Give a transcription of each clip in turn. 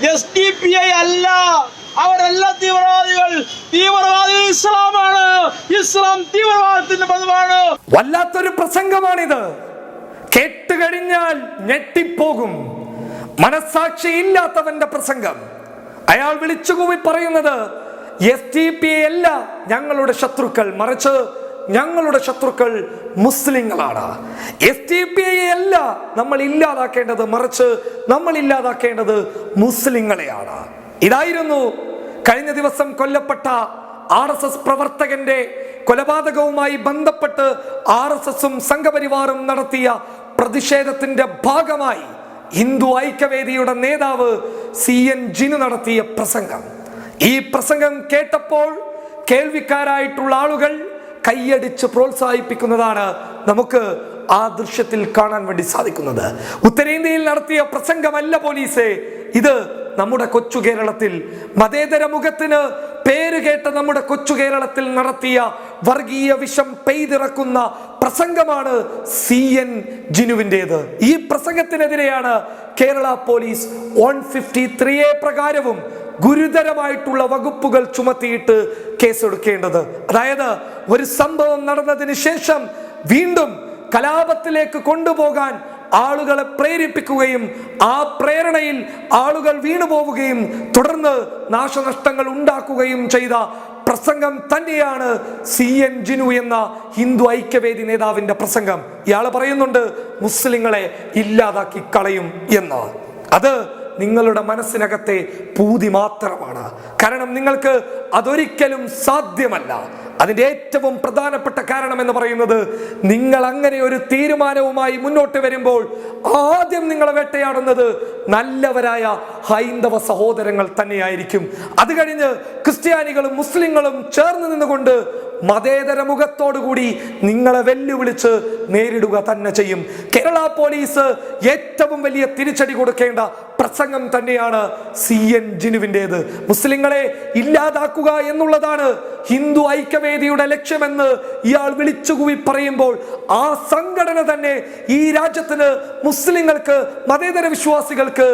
S D P I അല്ല. അവരല്ല തീവ്രവാദികൾ. തീവ്രവാദി ഇസ്ലാമാണ്. ഇസ്ലാം തീവ്രവാദത്തിന്റെ പതിവാണ്. വല്ലാത്തൊരു പ്രസംഗമാണിത്. കേട്ടുകഴിഞ്ഞാൽ ഞെട്ടിപ്പോകും. മനസാക്ഷി ഇല്ലാത്തവന്റെ പ്രസംഗം. അയാൾ വിളിച്ചുകൂവി പറയുന്നത് എസ് ടി പി അല്ല ഞങ്ങളുടെ ശത്രുക്കൾ. മറിച്ച് ഞങ്ങളുടെ ശത്രുക്കൾ മുസ്ലിങ്ങളാണ്. എസ് ടി പി അല്ല നമ്മൾ ഇല്ലാതാക്കേണ്ടത് മറിച്ച് നമ്മൾ ഇല്ലാതാക്കേണ്ടത് മുസ്ലിങ്ങളെയാണ്. ഇതായിരുന്നു കഴിഞ്ഞ ദിവസം കൊല്ലപ്പെട്ട ആർ എസ് എസ് പ്രവർത്തകന്റെ കൊലപാതകവുമായി ബന്ധപ്പെട്ട് ആർ എസ് എസും സംഘപരിവാറും നടത്തിയ പ്രതിഷേധത്തിന്റെ ഭാഗമായി ഹിന്ദു ഐക്യവേദിയുടെ നേതാവ് സി എൻ ജിനു നടത്തിയ പ്രസംഗം. ഈ പ്രസംഗം കേട്ടപ്പോൾ കേൾവിക്കാരായിട്ടുള്ള ആളുകൾ കൈയടിച്ച് പ്രോത്സാഹിപ്പിക്കുന്നതാണ് നമുക്ക് ആ ദൃശ്യത്തിൽ കാണാൻ വേണ്ടി സാധിക്കുന്നത്. ഉത്തരേന്ത്യയിൽ നടത്തിയ പ്രസംഗമല്ല പോലീസെ ഇത് നമ്മുടെ കൊച്ചു കേരളത്തിൽ. മതേതര മുഖത്തിന് പേര് കേട്ട നമ്മുടെ കൊച്ചു കേരളത്തിൽ നടത്തിയ വർഗീയ വിഷം പെയ്തിറക്കുന്ന പ്രസംഗമാണ് സി എൻ ജിനുവിന്റെത്. ഈ പ്രസംഗത്തിനെതിരെയാണ് Kerala police one fifty three A പ്രകാരവും ഗുരുതരമായിട്ടുള്ള വകുപ്പുകൾ ചുമത്തിയിട്ട് കേസെടുക്കേണ്ടത്. അതായത് ഒരു സംഭവം നടന്നതിന് ശേഷം വീണ്ടും കലാപത്തിലേക്ക് കൊണ്ടുപോകാൻ ആളുകളെ പ്രേരിപ്പിക്കുകയും ആ പ്രേരണയിൽ ആളുകൾ വീണുപോവുകയും തുടർന്ന് നാശനഷ്ടങ്ങൾ ഉണ്ടാക്കുകയും ചെയ്ത പ്രസംഗം തന്നെയാണ് സി എൻ ജിനു എന്ന ഹിന്ദു ഐക്യവേദി നേതാവിന്റെ പ്രസംഗം. ഇയാൾ പറയുന്നുണ്ട് മുസ്ലിങ്ങളെ ഇല്ലാതാക്കി കളയും എന്ന്. അത് നിങ്ങളുടെ മനസ്സിനകത്തെ പൂതി മാത്രമാണ്. കാരണം നിങ്ങൾക്ക് അതൊരിക്കലും സാധ്യമല്ല. അതിന്റെ ഏറ്റവും പ്രധാനപ്പെട്ട കാരണം എന്ന് പറയുന്നത് നിങ്ങൾ അങ്ങനെ ഒരു തീരുമാനവുമായി മുന്നോട്ട് വരുമ്പോൾ ആദ്യം നിങ്ങളെ വേട്ടയാടുന്നത് നല്ലവരായ ഹൈന്ദവ സഹോദരങ്ങൾ തന്നെയായിരിക്കും. അത് കഴിഞ്ഞ് ക്രിസ്ത്യാനികളും മുസ്ലിങ്ങളും ചേർന്ന് നിന്നുകൊണ്ട് മതേതര മുഖത്തോടുകൂടി നിങ്ങളെ വെല്ലുവിളിച്ച് നേരിടുക തന്നെ ചെയ്യും. കേരള പോലീസ് ഏറ്റവും വലിയ തിരിച്ചടി കൊടുക്കേണ്ട പ്രസംഗം തന്നെയാണ് സി എൻ ജിനുവിന്റെത്. മുസ്ലിങ്ങളെ ഇല്ലാതാക്കുക എന്നുള്ളതാണ് ഹിന്ദു ഐക്യവേദിയുടെ ലക്ഷ്യമെന്ന് ഇയാൾ വിളിച്ചുകൂവി പറയുമ്പോൾ ആ സംഘടന തന്നെ ഈ രാജ്യത്തിന് മുസ്ലിങ്ങൾക്ക് മതേതര വിശ്വാസികൾക്ക്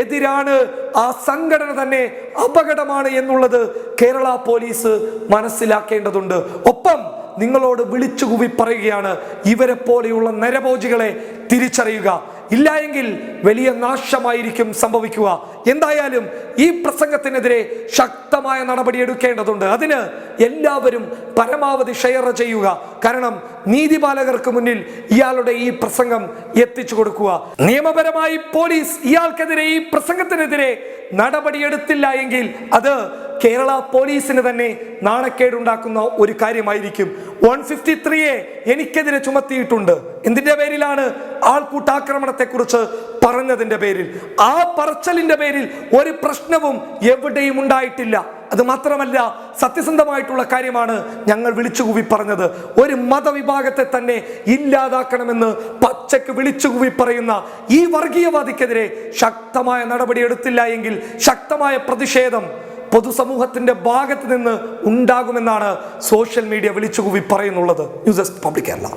എതിരാണ്. ആ സംഘടന തന്നെ അപകടമാണ് എന്നുള്ളത് കേരള പോലീസ് മനസ്സിലാക്കേണ്ടതുണ്ട്. ഒപ്പം നിങ്ങളോട് വിളിച്ചുകൂവി പറയുകയാണ് ഇവരെ പോലെയുള്ള നരഭോജികളെ തിരിച്ചറിയുക. ഇല്ല എങ്കിൽ വലിയ നാശമായിരിക്കും സംഭവിക്കുക. എന്തായാലും ഈ പ്രസംഗത്തിനെതിരെ ശക്തമായ നടപടി എടുക്കേണ്ടതുണ്ട്. അതിന് എല്ലാവരും പരമാവധി ഷെയർ ചെയ്യുക. കാരണം നീതിപാലകർക്ക് മുന്നിൽ ഇയാളുടെ ഈ പ്രസംഗം എത്തിച്ചു കൊടുക്കുക. നിയമപരമായി പോലീസ് ഇയാൾക്കെതിരെ ഈ പ്രസംഗത്തിനെതിരെ നടപടിയെടുത്തില്ല എങ്കിൽ അത് കേരള പോലീസിന് തന്നെ നാണക്കേടുണ്ടാക്കുന്ന ഒരു കാര്യമായിരിക്കും. വൺ ഫിഫ്റ്റി ത്രീയെ എനിക്കെതിരെ ചുമത്തിയിട്ടുണ്ട്. എന്തിന്റെ പേരിലാണ്? ആൾക്കൂട്ടാക്രമണത്തെ കുറിച്ച് പറഞ്ഞതിന്റെ പേരിൽ. ആ പറച്ചലിന്റെ പേരിൽ ഒരു പ്രശ്നവും എവിടെയും ഉണ്ടായിട്ടില്ല. അത് മാത്രമല്ല സത്യസന്ധമായിട്ടുള്ള കാര്യമാണ് ഞങ്ങൾ വിളിച്ചുകൂവി പറഞ്ഞത്. ഒരു മതവിഭാഗത്തെ തന്നെ ഇല്ലാതാക്കണമെന്ന് പച്ചക്ക് വിളിച്ചുകൂവി പറയുന്ന ഈ വർഗീയവാദിക്കെതിരെ ശക്തമായ നടപടി എടുത്തില്ല എങ്കിൽ ശക്തമായ പ്രതിഷേധം പൊതുസമൂഹത്തിന്റെ ഭാഗത്ത് നിന്ന് ഉണ്ടാകുമെന്നാണ് സോഷ്യൽ മീഡിയ വിളിച്ചുകൂവി പറയുന്നുള്ളത് ന്യൂസ് ഡെസ്ക് പബ്ലിക് കേരള.